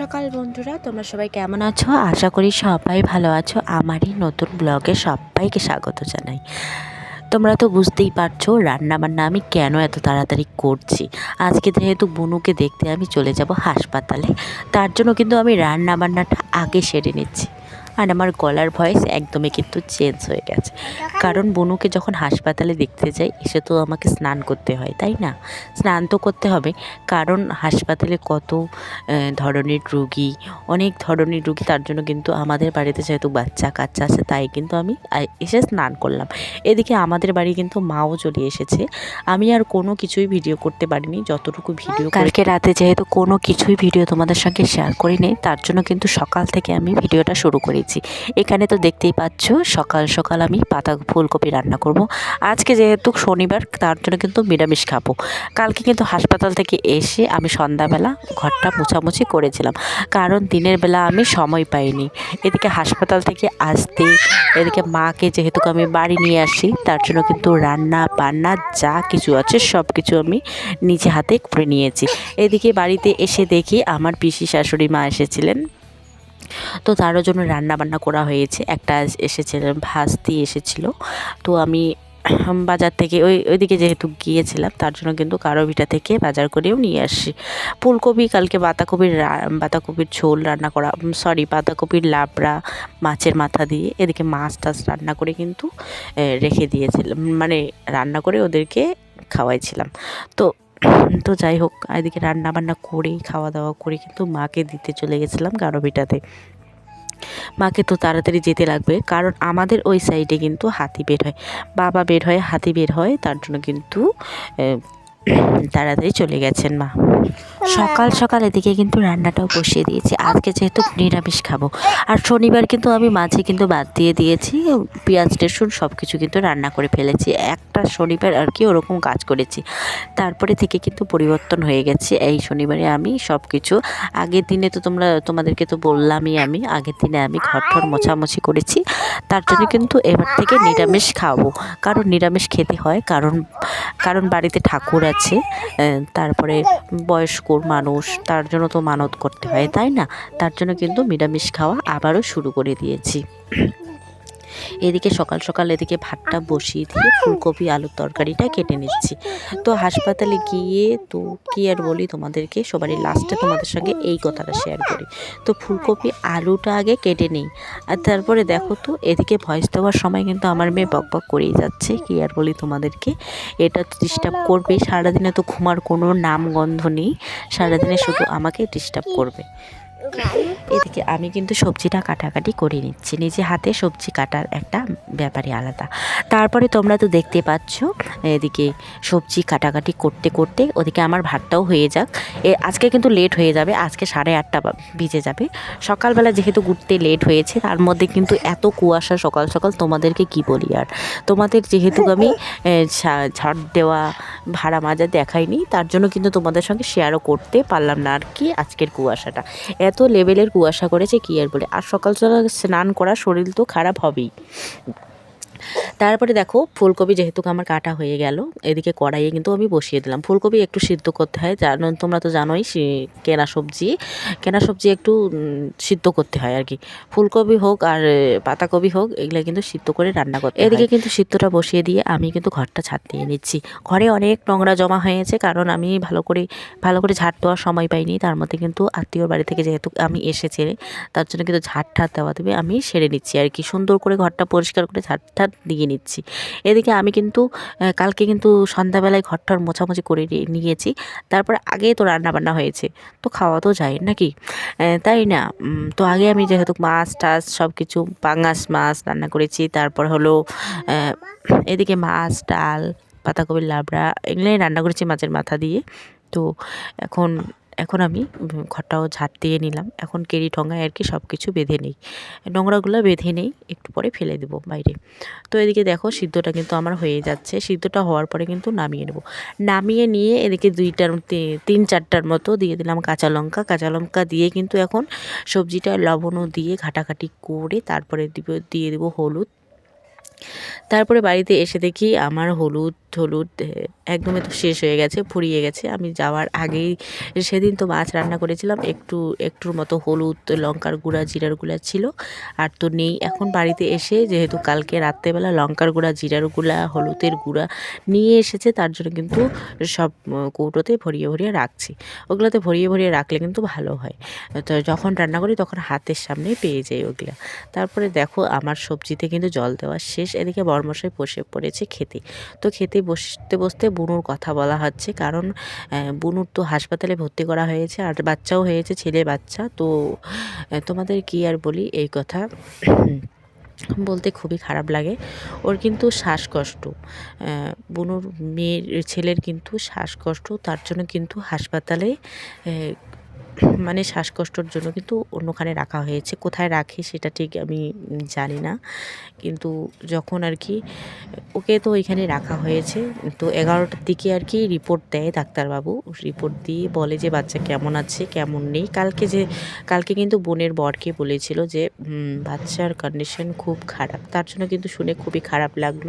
সকাল বন্ধুরা, তোমরা সবাই কেমন আছো? আশা করি সবাই ভালো আছো। আমারই নতুন ব্লগে সবাইকে স্বাগত জানাই। তোমরা তো বুঝতেই পারছ রান্নাবান্না আমি কেন এত তাড়াতাড়ি করছি। আজকে যেহেতু বুনুকে দেখতে আমি চলে যাব হাসপাতালে, তার জন্য কিন্তু আমি রান্নাবান্নাটা আগে সেরে নিচ্ছি। আর আমার গলার ভয়েস একদমই কিন্তু চেঞ্জ হয়ে গেছে। কারণ বনুকে যখন হাসপাতালে দেখতে যাই, এসে তো আমাকে স্নান করতে হয়, তাই না? স্নান তো করতে হবে। কারণ হাসপাতালে কত ধরনের রুগী, অনেক ধরনের রুগী, তার জন্য কিন্তু আমাদের বাড়িতে যেহেতু বাচ্চা কাচ্চা আছে, তাই কিন্তু আমি এসে স্নান করলাম। এদিকে আমাদের বাড়ি কিন্তু মাও চলে এসেছে। আমি আর কোনো কিছুই ভিডিও করতে পারিনি, যতটুকু ভিডিও কালকে রাতে যেহেতু কোনো কিছুই ভিডিও তোমাদের সঙ্গে শেয়ার করিনি, তার জন্য কিন্তু সকাল থেকে আমি ভিডিওটা শুরু করেছি। এখানে তো দেখতেই পাচ্ছ, সকাল সকাল আমি পাতা ফুলকপি রান্না করব। আজকে যেহেতু শনিবার, তার জন্য কিন্তু নিরামিষ খাব। কালকে কিন্তু হাসপাতাল থেকে এসে আমি সন্ধ্যাবেলা ঘরটা মোছামুছি করেছিলাম। কারণ দিনের বেলা আমি সময় পাইনি। এদিকে হাসপাতাল থেকে আসতে, এদিকে মাকে যেহেতু আমি বাড়ি নিয়ে আসি, তার জন্য কিন্তু রান্না, বান্না যা কিছু আছে সব কিছু আমি নিজে হাতে করে নিয়েছি। এদিকে বাড়িতে এসে দেখি আমার পিসি শাশুড়ি মা এসেছিলেন। তো তারও জন্য রান্না বান্না করা হয়েছে। একটা এসেছিলেন ভাস্তি এসেছিল। তো আমি বাজার থেকে ওই, ওইদিকে যেহেতু গিয়েছিলাম, তার জন্য কিন্তু কারও ভিটা থেকে বাজার করেও নিয়ে আসি। ফুলকপি, কালকে বাঁধাকপির বাঁধাকপির ঝোল রান্না করা সরি বাঁধাকপির লাবড়া মাছের মাথা দিয়ে এদিকে মাছ টাছ রান্না করে কিন্তু রেখে দিয়েছিলাম। মানে রান্না করে ওদেরকে খাওয়াইছিলাম। তো তো যাই হোক, এদিকে রান্না বান্না করে খাওয়া দাওয়া করে কিন্তু মাকে দিতে চলে গেছিলাম গারো ভিটাতে মাকে তো তাড়াতাড়ি যেতে লাগবে, কারণ আমাদের ওই সাইডে কিন্তু হাতি বের হয়। বাবা বের হয়, হাতি বের হয়, তার জন্য কিন্তু তাড়াতাড়ি চলে গেছেন মা। সকাল সকাল এদিকে কিন্তু রান্নাটাও বসিয়ে দিয়েছি। আজকে যেহেতু নিরামিষ খাব। আর শনিবার কিন্তু আমি মাঝে কিন্তু বাদ দিয়ে দিয়েছি। পেঁয়াজ, রসুন সব কিছু কিন্তু রান্না করে ফেলেছি। একটা শনিবার আর কি ওরকম কাজ করেছি। তারপরে থেকে কিন্তু পরিবর্তন হয়ে গেছে। এই শনিবারে আমি সব কিছু আগের দিনে তো তোমরা, তোমাদেরকে তো বললামই আমি, আগের দিনে আমি ঘর ঠর মোছামুছি করেছি। তার জন্য কিন্তু এবার থেকে নিরামিষ খাব। কারণ নিরামিষ খেতে হয়, কারণ কারণ বাড়িতে ঠাকুর আছে তারপরে বয়স্ক মানুষ, তার জন্য তো মানত করতে হয়, তাই না? তার জন্য কিন্তু নিরামিষ খাওয়া আবারও শুরু করে দিয়েছি। এদিকে সকাল সকাল এদিকে ভাতটা বসিয়ে দিয়ে ফুলকপি, আলুর তরকারিটা কেটে নিচ্ছি। তো হাসপাতালে গিয়ে তো কী আর বলি তোমাদেরকে, সবারই লাস্টে তোমাদের সঙ্গে এই কথাটা শেয়ার করি। তো ফুলকপি, আলুটা আগে কেটে নিই। আর তারপরে দেখো তো, এদিকে ভয়েস দেওয়ার সময় কিন্তু আমার মেয়ে বক বক করেই যাচ্ছে। কী আর বলি তোমাদেরকে, এটা তো ডিস্টার্ব করবে। সারাদিনে তো ঘুমার কোনো নাম গন্ধ নেই। সারাদিনে শুধু আমাকে ডিস্টার্ব করবে। এদিকে আমি কিন্তু সবজিটা কাটাকাটি করে নিচ্ছি। নিজে হাতে সবজি কাটার একটা ব্যাপারই আলাদা। তারপরে তোমরা তো দেখতে পাচ্ছ, এদিকে সবজি কাটাকাটি করতে করতে ওদিকে আমার ভাতটাও হয়ে যাক। এ, আজকে কিন্তু লেট হয়ে যাবে, আজকে সাড়ে আটটা বেজে যাবে। সকালবেলা যেহেতু ঘুরতে লেট হয়েছে, তার মধ্যে কিন্তু এত কুয়াশা সকাল সকাল, তোমাদেরকে কি বলি আর? তোমাদের যেহেতু আমি ঝাড় দেওয়া, ভাড়া মাজা দেখাইনি, তার জন্য কিন্তু তোমাদের সঙ্গে শেয়ারও করতে পারলাম না আর কি আজকের কুয়াশাটা। এত লেভেলের কুয়াশা করেছে কি আর বলে? আর সকাল সকাল স্নান করা শরীর তো খারাপ হবেই। তারপরে দেখো, ফুলকপি যেহেতু আমার কাটা হয়ে গেল, এদিকে কড়াইয়ে কিন্তু আমি বসিয়ে দিলাম। ফুলকপি একটু সিদ্ধ করতে হয়, জানো, তোমরা তো জানোই কেনা সবজি। কেনা সবজি একটু সিদ্ধ করতে হয় আর কি ফুলকপি হোক আর পাতাকপি হোক, এগুলো কিন্তু সিদ্ধ করে রান্না করতে এদিকে কিন্তু সিদ্ধটা বসিয়ে দিয়ে আমি কিন্তু ঘরটা ছাড় দিয়ে নিচ্ছি। ঘরে অনেক নোংরা জমা হয়েছে, কারণ আমি ভালো করে ভালো করে ঝাড় দেওয়ার সময় পাইনি। তার মধ্যে কিন্তু আত্মীয়র বাড়ি থেকে যেহেতু আমি এসেছি, তার জন্য কিন্তু ঝাড় ঠাড় দেওয়া দেবে আমি সেরে নিচ্ছি আর কি সুন্দর করে ঘরটা পরিষ্কার করে ঝাড় ঠাড় দিয়ে নিচ্ছি। এদিকে আমি কিন্তু কালকে কিন্তু সন্ধ্যাবেলায় ঘরটার মোছামুছি করে নিয়ে- নিয়েছি। তারপর আগে তো রান্নাবান্না হয়েছে। তো খাওয়া তো যায় নাকি? তাই না? তো আগে আমি যেহেতু মাছ টাছ সব কিছু পাঙাশ মাছ রান্না করেছি। তারপর হলো এদিকে মাছ, ডাল, পাতাকপির লাবড়া, এগুলোই রান্না করেছি মাছের মাথা দিয়ে। তো এখন এখন আমি ঘরটাও ঝাড় দিয়ে নিলাম। এখন কেরি ঠোঙায় আর কি সব কিছু বেঁধে নেই। নোংরাগুলো বেঁধে নেই, একটু পরে ফেলে দেবো বাইরে। তো এদিকে দেখো সিদ্ধটা কিন্তু আমার হয়ে যাচ্ছে। সিদ্ধটা হওয়ার পরে কিন্তু নামিয়ে নেব। নামিয়ে নিয়ে এদিকে দুইটার তিন চারটার মতো দিয়ে দিলাম কাঁচা লঙ্কা। কাঁচা লঙ্কা দিয়ে কিন্তু এখন সবজিটা লবণও দিয়ে ঘাটাঘাটি করে তারপরে দিব, দিয়ে দেবো হলুদ। তারপরে বাড়িতে এসে দেখি আমার হলুদ হলুদ একদমই তো শেষ হয়ে গেছে, ফুরিয়ে গেছে। আমি যাওয়ার আগেই সেদিন তো মাছ রান্না করেছিলাম, একটু, একটুর মতো হলুদ, লঙ্কার গুঁড়া, জিরার গুঁড়া ছিল, আর তো নেই। এখন বাড়িতে এসে যেহেতু কালকে রাত্রেবেলা লঙ্কার গুঁড়া, জিরার গুঁড়া, হলুদের গুঁড়া নিয়ে এসেছে, তার জন্য কিন্তু সব কৌটোতে ভরিয়ে ভরিয়ে রাখছি। ওগুলোতে ভরিয়ে ভরিয়ে রাখলে কিন্তু ভালো হয়। তো যখন রান্না করি তখন হাতের সামনে পেয়ে যাই ওগুলো। তারপরে দেখো আমার সবজিতে কিন্তু জল দেওয়া শেষ, এদিকে বরমশাই বসে পড়েছে খেতে। তো খেতে বসতে বসতে বুনুর কথা বলা হচ্ছে। কারণ বুনুর তো হাসপাতালে ভর্তি করা হয়েছে আর বাচ্চাও হয়েছে, ছেলে বাচ্চা। তো তোমাদের কি আর বলি এই কথা। বলতে খুবই খারাপ লাগে। ওর কিন্তু শ্বাসকষ্ট। বুনুর মেয়ের, ছেলের কিন্তু শ্বাসকষ্ট। তার জন্য কিন্তু হাসপাতালে মানে শ্বাসকষ্টর জন্য কিন্তু অন্যখানে রাখা হয়েছে। কোথায় রাখে সেটা ঠিক আমি জানি না। কিন্তু যখন আর কি ওকে তো ওইখানে রাখা হয়েছে, তো এগারোটার দিকে আর কি রিপোর্ট দেয় ডাক্তারবাবু। রিপোর্ট দিয়ে বলে যে, বাচ্চা কেমন আছে? কেমন নেই? কালকে যে, কালকে কিন্তু বোনের বরকে বলেছিল যে বাচ্চার কন্ডিশন খুব খারাপ। তার জন্য কিন্তু শুনে খুবই খারাপ লাগল।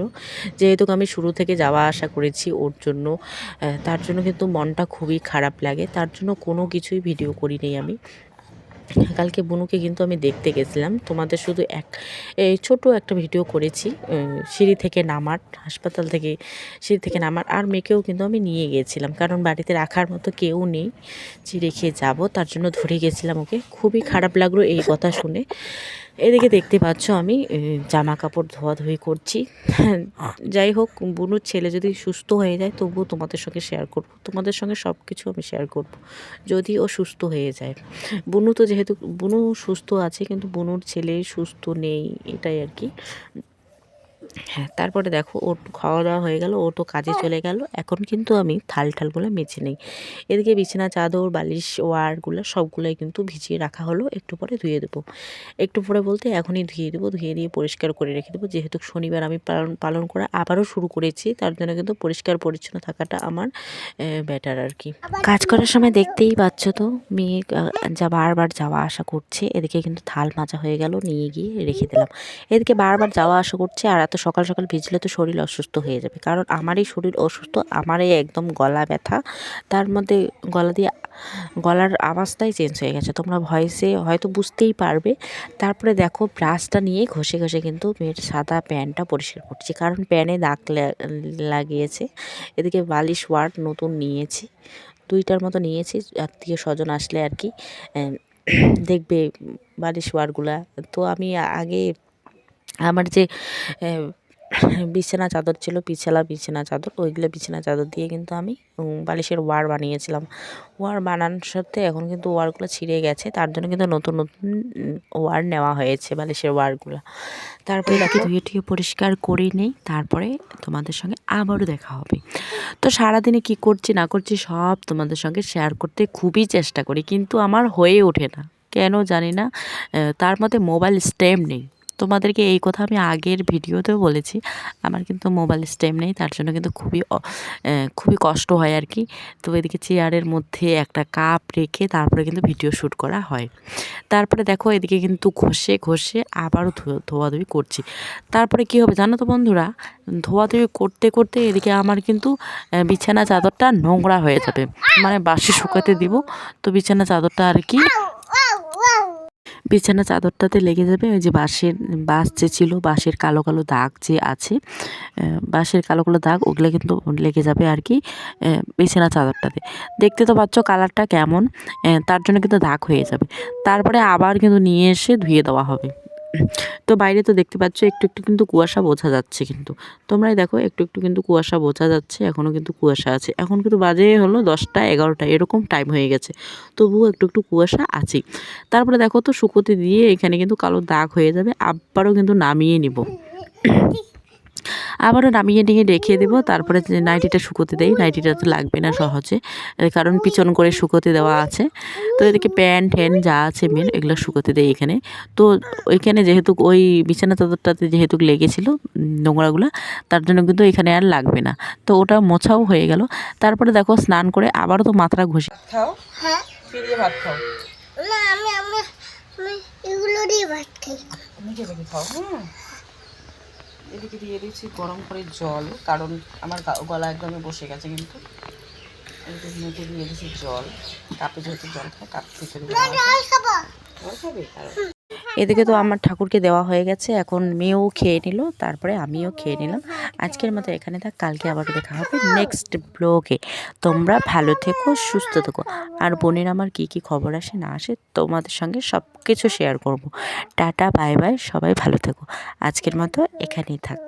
যেহেতু আমি শুরু থেকে যাওয়া আসা করেছি ওর জন্য তার জন্য কিন্তু মনটা খুবই খারাপ লাগে। তার জন্য কোনো কিছুই ভিডিও করিনি আমি। কালকে বুনুকে কিন্তু আমি দেখতে গেছিলাম। তোমাদের শুধু এক, এই ছোটো একটা ভিডিও করেছি সিঁড়ি থেকে নামার, হাসপাতাল থেকে সিঁড়ি থেকে নামার। আর মেয়েকেও কিন্তু আমি নিয়ে গিয়েছিলাম কারণ বাড়িতে রাখার মতো কেউ নেই। যে রেখে যাব, তার জন্য ধরে গেছিলাম ওকে। খুবই খারাপ লাগল এই কথা শুনে। এদিকে দেখতে পাচ্ছ আমি জামা কাপড় ধোয়াধুয়ি করছি। যাই হোক বুনুর ছেলে যদি সুস্থ হয়ে যায় তবুও তোমাদের সঙ্গে শেয়ার করব। তোমাদের সঙ্গে সব কিছু আমি শেয়ার করব যদি ও সুস্থ হয়ে যায়। বুনু তো যেহেতু বুনু সুস্থ আছে কিন্তু বুনুর ছেলে সুস্থ নেই এটাই আর কি। হ্যাঁ তারপরে দেখো ওর খাওয়া দাওয়া হয়ে গেল ও তো কাজে চলে গেল। এখন কিন্তু আমি থাল ঠালগুলো মেছে নেই। এদিকে বিছানা চাদর বালিশ ওয়ারগুলো সবগুলোই কিন্তু ভিজিয়ে রাখা হলো। একটু পরে ধুয়ে দেবো। একটু পরে বলতে এখনই ধুয়ে দেবো ধুয়ে দিয়ে পরিষ্কার করে রেখে দেবো। যেহেতু শনিবার আমি পালন পালন করা আবারও শুরু করেছি তার জন্য কিন্তু পরিষ্কার পরিচ্ছন্ন থাকাটা আমার বেটার আর কি। কাজ করার সময় দেখতেই পাচ্ছ তো মেয়ে যা বারবার যাওয়া আসা করছে। এদিকে কিন্তু থাল মাজা হয়ে গেল নিয়ে গিয়ে রেখে দিলাম। এদিকে বারবার যাওয়া আসা করছে আর এত সকাল সকাল ভিজলে তো শরীর অসুস্থ হয়ে যাবে। কারণ আমারই শরীর অসুস্থ, আমারই একদম গলা ব্যথা। তার মধ্যে গলা দিয়ে, গলার আওয়াজটাই চেঞ্জ হয়ে গেছে। তোমরা ভয়েসে হয়তো বুঝতেই পারবে। তারপরে দেখো ব্রাশটা নিয়ে ঘষে ঘষে কিন্তু মেয়ের সাদা প্যান্টটা পরিষ্কার করছি। কারণ প্যানে দাগ লাগিয়েছে। এদিকে বালিশ ওয়ার্ড নতুন নিয়েছি। দুইটার মতো নিয়েছি। আত্মীয় স্বজন আসলে আর কি দেখবে বালিশ ওয়ারগুলা তো আমি আগে আমার যে বিছানা চাদর ছিল পিছালা বিছানা চাদর ওইগুলো বিছানা চাদর দিয়ে কিন্তু আমি বালিশের ওয়ার বানিয়েছিলাম। ওয়ার বানানোর সত্ত্বে এখন কিন্তু ওয়ারগুলো ছিঁড়ে গেছে তার জন্য কিন্তু নতুন নতুন ওয়ার নেওয়া হয়েছে বালিশের ওয়ারগুলো। তারপরে বাকি ধুয়ে টুয়ে পরিষ্কার করে নেই তারপরে তোমাদের সঙ্গে আবারও দেখা হবে। তো সারাদিনে কি করছি না করছি সব তোমাদের সঙ্গে শেয়ার করতে খুবই চেষ্টা করি কিন্তু আমার হয়ে ওঠে না। কেন জানি না তার মধ্যে মোবাইল স্টেম নেই। তোমাদেরকে এই কথা আমি আগের ভিডিওতেও বলেছি। আমার কিন্তু মোবাইল স্টেম নেই, তার জন্য কিন্তু খুবই খুবই কষ্ট হয় আর কি। তো এদিকে চেয়ারের মধ্যে একটা কাপ রেখে তারপরে কিন্তু ভিডিও শ্যুট করা হয়। তারপরে দেখো এদিকে কিন্তু ঘষে ঘষে আবারও ধোয়াধুয়ি করছি। তারপরে কি হবে জানো তো বন্ধুরা? ধোয়াধুয়ি করতে করতে এদিকে আমার কিন্তু বিছানা চাদরটা নোংরা হয়ে যাবে। মানে বাসি শুকাতে দিব, তো বিছানা চাদরটা আর কি বিছানা চাদরটাতে লেগে যাবে। ওই যে বাঁশের, বাঁশ যে ছিল, বাঁশের কালো কালো দাগ যে আছে বাঁশের কালো কালো দাগ, ওগুলো কিন্তু লেগে যাবে আর কি বিছানা চাদরটাতে। দেখতে তো পাচ্ছ কালারটা কেমন তার জন্য কিন্তু দাগ হয়ে যাবে। তারপরে আবার কিন্তু নিয়ে এসে ধুয়ে দেওয়া হবে। তো বাইরে তো দেখতে পাচ্ছ, একটু একটু কিন্তু কুয়াশা বোঝা যাচ্ছে কিন্তু। তোমরাই দেখো, একটু একটু কিন্তু কুয়াশা বোঝা যাচ্ছে এখনও কিন্তু কুয়াশা আছে। এখন কিন্তু বাজে হলো দশটা, এগারোটা, এরকম টাইম হয়ে গেছে। তবুও একটু একটু কুয়াশা আছেই। তারপরে দেখো তো শুকোতে দিয়ে এখানে কিন্তু কালো দাগ হয়ে যাবে, আবারও কিন্তু নামিয়ে নিব। আবারও নামিয়ে নিয়ে রেখে দেবো। তারপরে যে নাইটিটা শুকোতে দেই নাইটিটা তো লাগবে না সহজে। কারণ পিছন করে শুকোতে দেওয়া আছে। তো এদিকে প্যান্ট ট্যান যা আছে মেন এগুলো শুকোতে দেই এখানে। তো ওইখানে যেহেতু ওই বিছানা চাদরটাতে যেহেতু লেগেছিলো নোংরাগুলো তার জন্য কিন্তু এখানে আর লাগবে না। তো ওটা মোছাও হয়ে গেল। তারপরে দেখো স্নান করে আবারও তো মাথাটা ঘষে খাও? হ্যাঁ। ফিরিয়ে ভাত খাও। না আমি আমি আমি এগুলো দিয়ে ভাত খাই। নিজে থেকে খাও? হুম। এদিকে দিয়ে দিচ্ছি গরম করে জল কারণ আমার গলা একদমই বসে গেছে কিন্তু। এদিকে মেখে দিয়ে জল। কাপে যেহেতু জল খায় কাপ থেকে জল খাবে? তাহলে। এদিকে তো আমার ঠাকুরকে দেওয়া হয়ে গেছে, এখন মেয়েও খেয়ে নিল, তারপরে আমিও খেয়ে নিলাম। আজকের মতো এখানে থাক, কালকে আবার দেখা হবে নেক্সট ব্লগে তোমরা ভালো থেকো, সুস্থ থেকো। আর বোনের আমার কি কি খবর আসে না আসে, তোমাদের সঙ্গে সব কিছু শেয়ার করব। টাটা বাই বাই সবাই ভালো থেকো। আজকের মতো এখানেই থাক।